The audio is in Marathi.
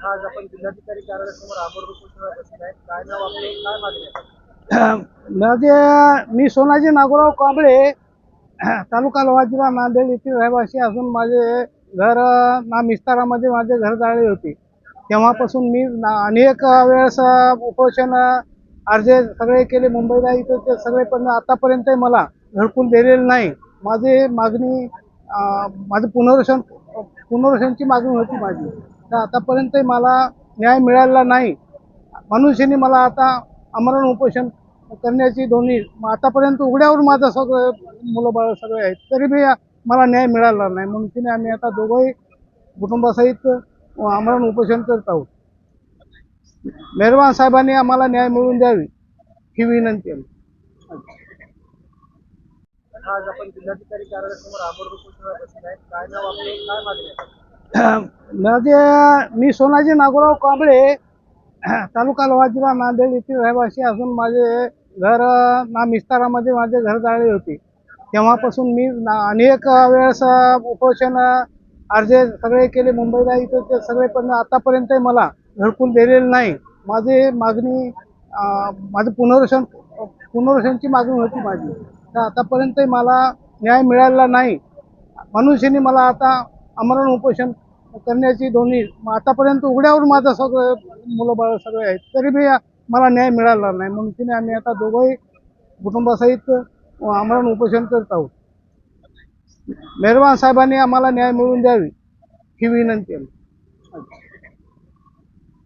आज आपण जिल्हाधिकारी कार्यालयासमोर आमरण उपोषणाला बसले आहेत काय नाव आपले? काय मागणी आहे? माझे मी सोनाजी नागोराव कांबळे तालुका लोहा जिल्हा नांदेड येथील रहिवासी असून माझे घर अ, ना माझे घर जाळले होते. तेव्हापासून मी ना- अनेक वेळेस उपोषण अर्ज सगळे केले. मुंबईला इथं ते सगळे पण आतापर्यंत मला घडकून दिलेले नाही. माझी मागणी माझं पुनर्वसन पुनर्वसनची मागणी होती माझी. तर आतापर्यंत मला न्याय मिळालेला नाही. मनुष्याने मला आता आमरण उपोषण करण्याची दोन्ही मग आतापर्यंत उघड्यावर माझं सगळं मुलं बाळ सगळे आहेत तरी बी मला न्याय मिळाला नाही. म्हणून तिने आम्ही आता दोघंही कुटुंबासहित आमरण उपोषण करत आहोत. मेहरबान साहेबांनी आम्हाला न्याय मिळवून द्यावी ही विनंती आहे. आज आपण जिल्हाधिकारी कार्यालयासमोर आमरण उपोषणाला बसले आहेत. काय नाव आपले? काय मागणी आहे? माझे मी सोनाजी नागोराव कांबळे तालुका लोहा जिल्हा नांदेड येथील रहिवासी असून माझे घर ना मिस्तारामध्ये माझे घर जाळले होते. तेव्हापासून मी ना- अनेक वेळेस उपोषण अ, अर्ज सगळे केले. मुंबईला इथं ते सगळे पण आतापर्यंत मला घडकून दिलेलं नाही. माझी मागणी माझं पुनर्वसन पुनर्वसनची मागणी होती माझी. तर आतापर्यंत मला न्याय मिळालेला नाही. मनुष्याने मला आता अमरण उपोषण करण्याची दोन्ही. मग आतापर्यंत उघड्यावर माझं सगळं मुलं बाळ सगळे आहेत. तरी मी मला न्याय मिळाला नाही. म्हणून तिने आम्ही आता दोघंही कुटुंबासहित आमरण उपोषण करत आहोत. मेहरबान साहेबांनी आम्हाला न्याय मिळवून द्यावी ही विनंती आहे.